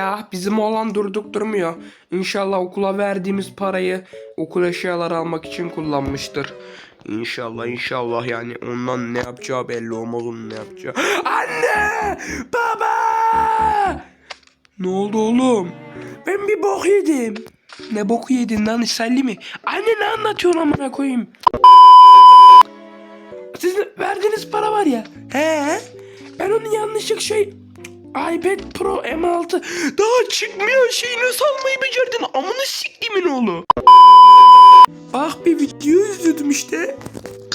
Ah bizim oğlan durduk durmuyor. İnşallah okula verdiğimiz parayı okul eşyaları almak için kullanmıştır. İnşallah inşallah yani ondan ne yapacağı belli olmaz onun ne yapacağı. Anne! Baba! Ne oldu oğlum? Ben bir bok yedim. Ne boku yedin lan İsrailli mi? Anne ne anlatıyorsun amına koyayım? Sizin verdiğiniz para var ya. He? Ben onu yanlışlık şey iPad Pro M6 daha çıkmıyor şey nasıl almayı becerdin amını siktimin oğlu. Bak bir video izledim işte.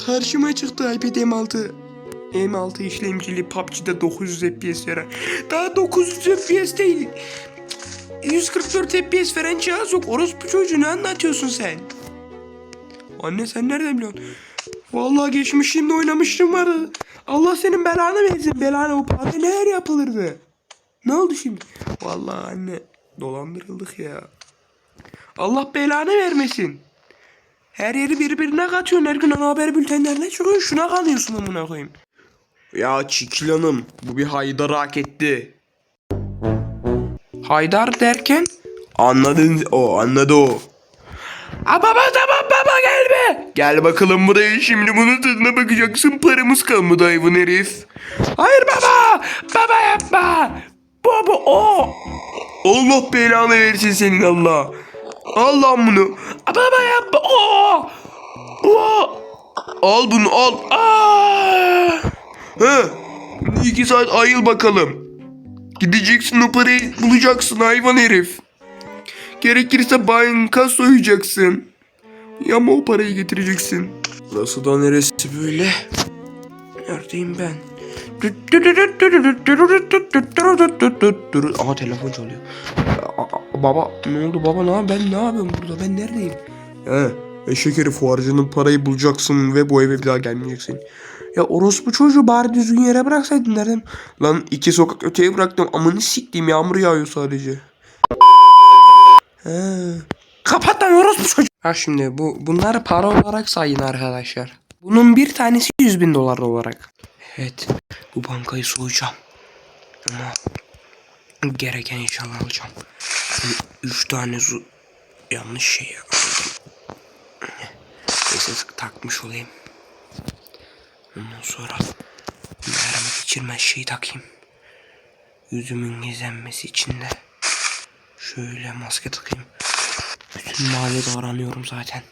Karşıma çıktı iPad M6. M6 işlemcili PUBG'de 900 FPS veren. Daha 900 FPS değil. 144 FPS veren cihaz yok. Orospu çocuğu ne anlatıyorsun sen? Anne sen nereden biliyorsun? Vallahi geçmişimde oynamıştım vardı. Allah senin belanı versin. Belanı o para neler yapılırdı. Ne oldu şimdi? Vallahi anne dolandırıldık ya. Allah belanı vermesin. Her yeri birbirine katıyorsun. Her gün ana haber bültenlerine çıkıyorsun. Şuna kanıyorsun amına koyayım. Ya Çikil Hanım bu bir Haydar hak etti. Haydar derken? Anladın o anladı o. Aa baba tamam baba gelme. Gel bakalım buraya şimdi bunun tadına bakacaksın paramız kalmadı hayvan herif. Hayır baba. Baba yapma. Baba o. Allah belanı versin senin Allah. Al lan bunu. Aa, baba yapma o. O. Al bunu al. Aa. He. İki saat ayıl bakalım. Gideceksin o parayı bulacaksın hayvan herif. Gerekirse banka soyacaksın. Ya ama o parayı getireceksin. Burası da neresi böyle? Neredeyim ben? Aha telefon çalıyor. Baba ne oldu baba ne ben ne yapıyorum burada ben neredeyim? He eşek herif fuarcının parayı bulacaksın ve bu eve bir daha gelmeyeceksin. Ya orospu çocuğu bari düzgün yere bıraksaydın nereden? Lan iki sokak öteye bıraktım amını siktiğim yağmur yağıyor sadece. He. Kapat lan orospu çocuğu. Ha şimdi bu bunları para olarak sayın arkadaşlar. Bunun bir tanesi 100 bin dolar olarak. Evet bu bankayı soyacağım. Ama gereken inşallah alacağım. Şimdi üç tane su yanlış şey aldım. Neyse takmış olayım. Ondan sonra mermi geçirmez şeyi takayım. Yüzümün gizlenmesi için de şöyle maske takayım. Bütün mahallede aranıyorum zaten.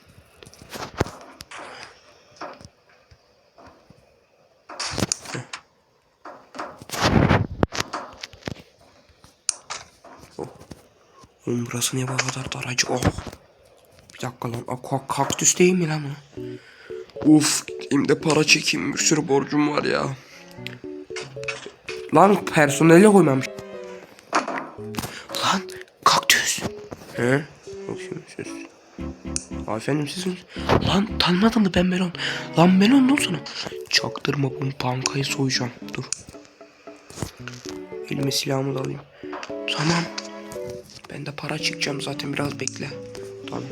Oğlum burası niye bu kadar daracık? Oh. Bir dakika lan. Kak- kaktüs değil mi lan bu? Uf, gideyim de para çekeyim. Bir sürü borcum var ya. Lan personele koymamış. Lan kaktüs. He? Bakayım. Aa, efendim siz? Lan tanımadın mı ben Melon. Lan Melon ne olsun? Çaktırma bu bankayı soyacağım. Dur. Elime silahımı da alayım. Tamam. De para çıkacağım zaten biraz bekle. Tamam.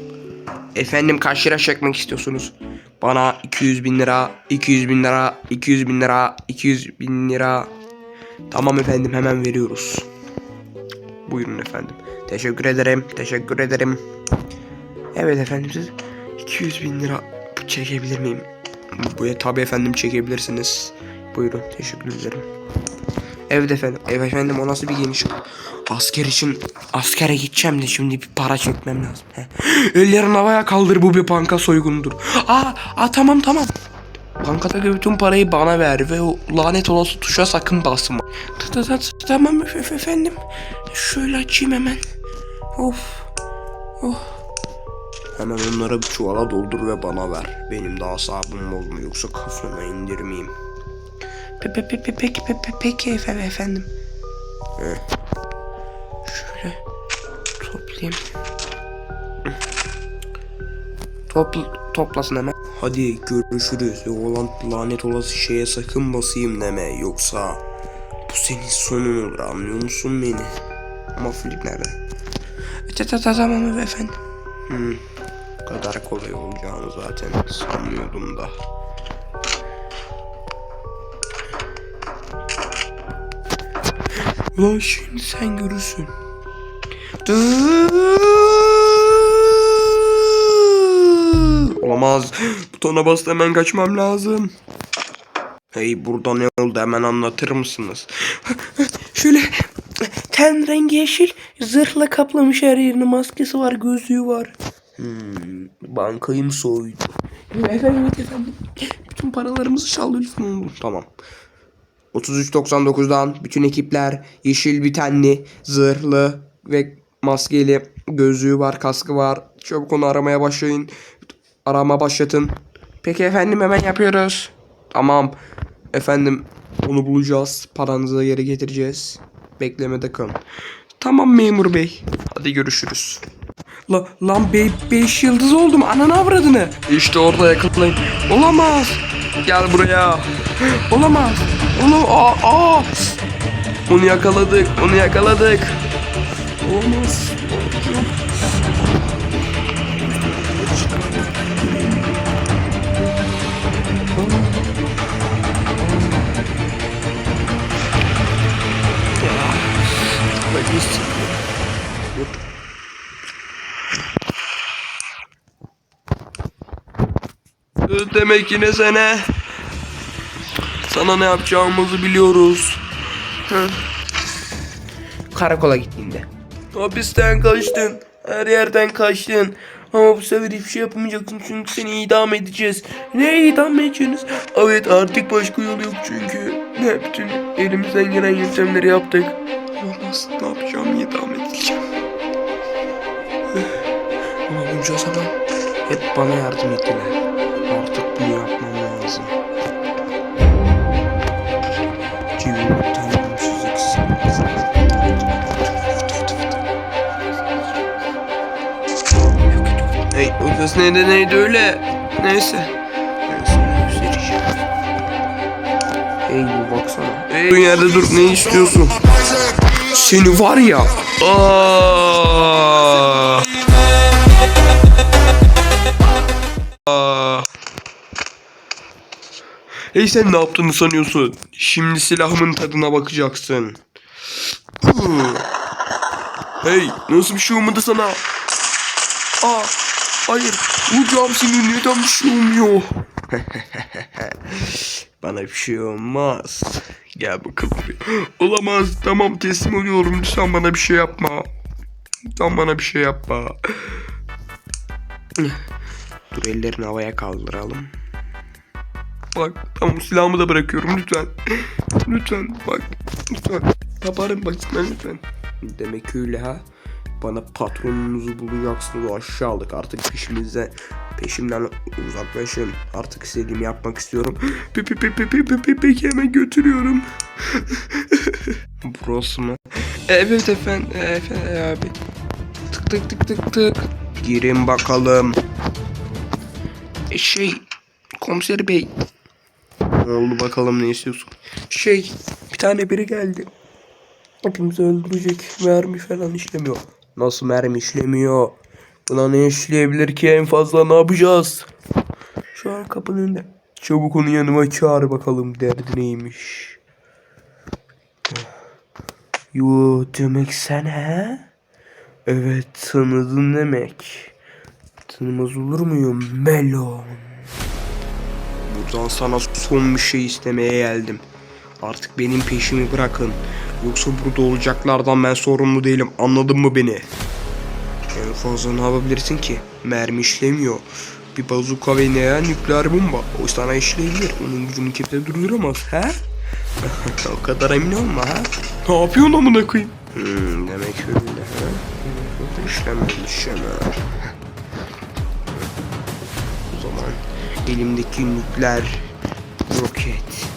Efendim kaç lira çekmek istiyorsunuz? Bana 200 bin lira, 200 bin lira, 200 bin lira, 200 bin lira. Tamam efendim hemen veriyoruz. Buyurun efendim. Teşekkür ederim, teşekkür ederim. Evet efendim siz 200 bin lira çekebilir miyim? Bu tabi efendim çekebilirsiniz. Buyurun teşekkür ederim. Evet efendim. Evet efendim o nasıl bir geniş? Asker için askere gideceğim de şimdi bir para çekmem lazım. He. Ellerin havaya kaldır bu bir banka soygunudur. Aa, aa tamam tamam. Bankadaki bütün parayı bana ver ve o lanet olası tuşa sakın basma. Ta- ta- ta- ta- Tamam efe- efendim. Şöyle açayım hemen. Of. Oh. Hemen onları bir çuvala doldur ve bana ver. Benim daha asabım olmuyor yoksa kafana indirmeyeyim. Pe pe pe pe peki pe pe peki efendim. Şöyle toplayayım. Topl toplasın hemen. Hadi görüşürüz. Olan lanet olası şeye sakın basayım deme. Yoksa bu senin sonun olur anlıyor musun beni? Ama Filip nerede? Ta- ta- ta- Tamam efendim. Hmm. Bu kadar kolay olacağını zaten sanmıyordum da. Ulan şimdi sen görürsün. Olamaz. Butona bastı hemen kaçmam lazım. Hey burada ne oldu hemen anlatır mısınız? Şöyle ten rengi yeşil zırhla kaplamış her yerini maskesi var gözlüğü var. Hmm, bankayı mı soydu? Efendim efendim. Bütün paralarımızı çaldı lütfen. Tamam. 33.99'dan bütün ekipler yeşil bir tenli, zırhlı ve maskeli gözlüğü var, kaskı var. Çabuk onu aramaya başlayın. Arama başlatın. Peki efendim hemen yapıyoruz. Tamam. Efendim onu bulacağız. Paranızı geri getireceğiz. Beklemede kalın. Tamam memur bey. Hadi görüşürüz. La, lan bey 5 yıldız oldum ananı avradını. İşte orada yakalayın. Olamaz. Gel buraya. Olamaz. Onu aa, aa. Onu yakaladık. Onu yakaladık. Olamaz. Demek yine sene. Sana ne yapacağımızı biliyoruz. Hı. Karakola gittiğinde. Hapisten kaçtın. Her yerden kaçtın. Ama bu sefer hiçbir şey yapamayacaksın çünkü seni idam edeceğiz. Ne idam mı edeceksiniz? Evet artık başka yol yok çünkü. Ne bütün elimizden gelen yöntemleri yaptık. Olmaz ne yapacağım idam edileceğim. Ama bunca zaman hep bana yardım ettiler. Kız neydi neydi öyle? Neyse. Ben sana göstereceğim. Bu baksana. Bu yerde dur ne istiyorsun? Seni var ya. Aa. Aa. Hey sen ne yaptığını sanıyorsun? Şimdi silahımın tadına bakacaksın. Hey nasıl bir şey olmadı sana? Aa, hayır vuracağım seni neden bir şey olmuyor? Bana bir şey olmaz. Gel bakalım. Olamaz tamam teslim oluyorum lütfen bana bir şey yapma. Lütfen bana bir şey yapma. Dur ellerini havaya kaldıralım. Bak tamam silahımı da bırakıyorum lütfen. Lütfen bak lütfen. Yaparım bak lütfen. Demek öyle ha. Bana patronunuzu bulacaksınız o aşağılık artık peşimizde peşimden uzaklaşın. Artık istediğimi yapmak istiyorum. Pe- pe- pe- pe- pe- pe- pe- peki hemen götürüyorum. Burası mı? Evet efendim efendim abi Tık tık tık tık tık. Girin bakalım. E, Şey komiser bey. Ne oldu bakalım ne istiyorsun? Şey bir tane biri geldi. Hepimizi öldürecek. Mermi falan işlemiyor. Nasıl mermi işlemiyor? Buna ne işleyebilir ki en fazla ne yapacağız? Şu an kapının önünde. Çabuk onu yanıma çağır bakalım derdi neymiş. Yo demek sen he? Evet tanıdın demek. Tanımaz olur muyum Melon? Buradan sana son bir şey istemeye geldim. Artık benim peşimi bırakın. Yoksa burada olacaklardan ben sorumlu değilim. Anladın mı beni? En fazla ne yapabilirsin ki? Mermi işlemiyor. Bir bazuka ve veya nükleer bomba. O sana işleyebilir. Onun gücünü kimse durduramaz. He? o kadar emin olma ha. Ne yapıyorsun amına koyayım? Hmm, demek öyle ha. İşleme işleme. O zaman elimdeki nükleer roket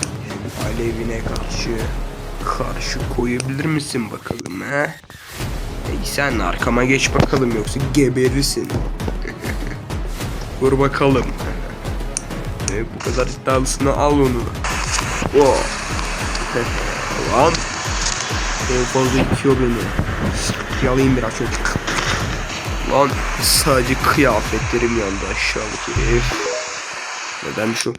alevine karşı karşı koyabilir misin bakalım ha? Ey sen arkama geç bakalım yoksa geberirsin. Vur bakalım. E, bu kadar iddialısını al onu. Oh. Lan. En fazla itiyor beni. Yalayayım biraz çocuk. Lan sadece kıyafetlerim yandı aşağılık herif. Neden şu?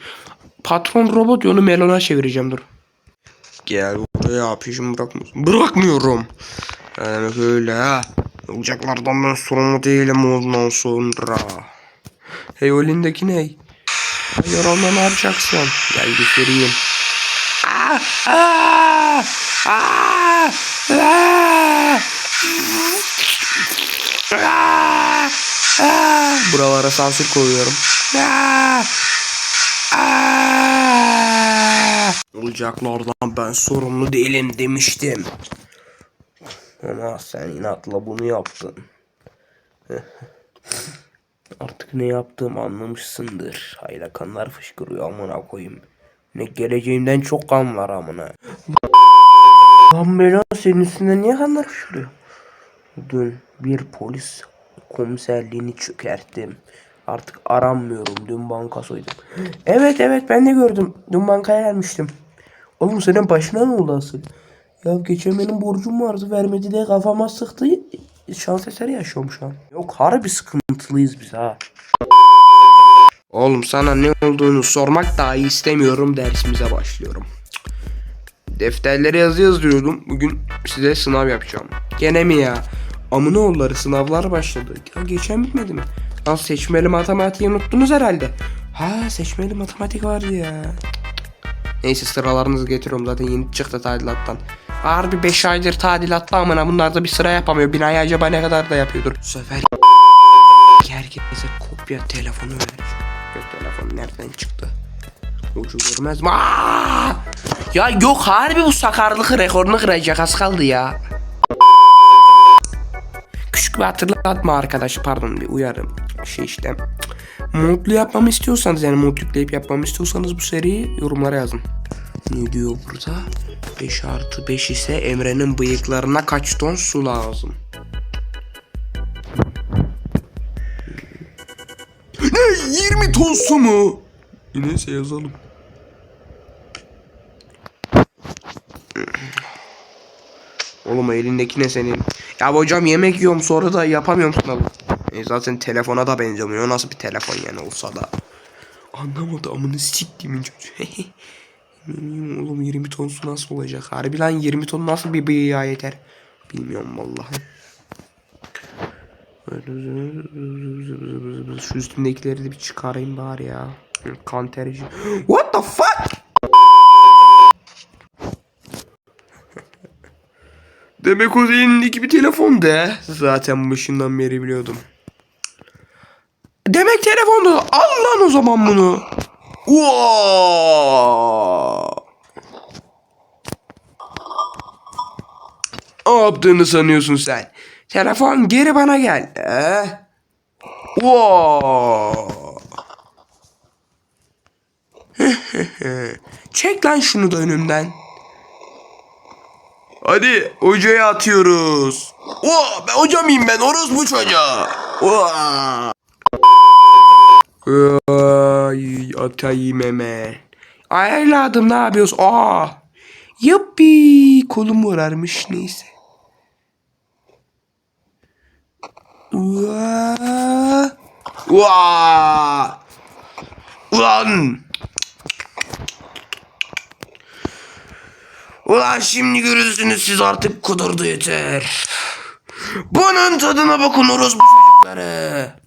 Patron robot yolu melona çevireceğim dur. Gel buraya peşimi bırakmıyorsun. Bırakmıyorum. Yani öyle ha. Olacaklardan ben sorumlu değilim ondan sonra. Hey o elindeki ne? Hayır ondan ne yapacaksın? Gel göstereyim. Aa. Aa, aa. Buralara sansür koyuyorum. Aa, aa. Olacaklardan ben sorumlu değilim demiştim. Ama sen inatla bunu yaptın. Artık ne yaptığımı anlamışsındır. Hayla kanlar fışkırıyor amına koyayım. Ne geleceğimden çok kan var amına. Lan bela senin üstünden niye kanlar fışkırıyor? Dün bir polis komiserliğini çökerttim. Artık aranmıyorum. Dün banka soydum. Evet evet ben de gördüm. Dün bankaya gelmiştim. Oğlum senin başına ne oldu asıl? Ya geçen benim borcum vardı vermedi diye kafama sıktı. Şans eseri yaşıyorum şu an. Yok harbi sıkıntılıyız biz ha. Oğlum sana ne olduğunu sormak dahi istemiyorum dersimize başlıyorum. Defterlere yazı yazıyordum. Bugün size sınav yapacağım. Gene mi ya? Amına oğulları sınavlar başladı. Ya geçen bitmedi mi? Lan seçmeli matematiği unuttunuz herhalde. Ha seçmeli matematik vardı ya. Neyse sıralarınızı getiriyorum zaten yeni çıktı tadilattan. Harbi 5 aydır tadilatlı amına bunlar da bir sıra yapamıyor. Binayı acaba ne kadar da yapıyordur. Bu sefer herkese kopya telefonu ver. Kopya telefon nereden çıktı? Ucu görmez mi? Ya yok harbi bu sakarlık rekorunu kıracak az kaldı ya. Küçük bir hatırlatma arkadaş pardon bir uyarım. Şey işte. Modlu yapmamı istiyorsanız yani mod yükleyip yapmamı istiyorsanız bu seriyi yorumlara yazın. Ne diyor burada? 5 artı 5 ise Emre'nin bıyıklarına kaç ton su lazım? Ne? 20 ton su mu? Neyse yazalım. Oğlum elindeki ne senin? Ya hocam yemek yiyorum sonra da yapamıyorum sınavı. E zaten telefona da benzemiyor. Nasıl bir telefon yani olsa da. Anlamadı amını siktimin çocuğu. Oğlum 20 ton su nasıl olacak? Harbi lan 20 ton nasıl bir bıyığa yeter? Bilmiyorum vallahi. Şu üstündekileri de bir çıkarayım bari ya. Kan terici. What the fuck? Demek o elindeki bir telefon da. Zaten başından beri biliyordum. Demek telefondu. Al lan o zaman bunu. Wow. Ne yaptığını sanıyorsun sen? Telefon geri bana gel. Wow. Çek lan şunu da önümden. Hadi hocaya atıyoruz. Oo, ben hoca mıyım ben? Orospu çocuğa. Oo. Ay atayım hemen. Ay evladım ne yapıyorsun? Aa. Yuppi kolum morarmış neyse. Vaa. Vaa. Ulan. Ulan şimdi görürsünüz siz artık kudurdu yeter. Bunun tadına bakın orospu çocukları.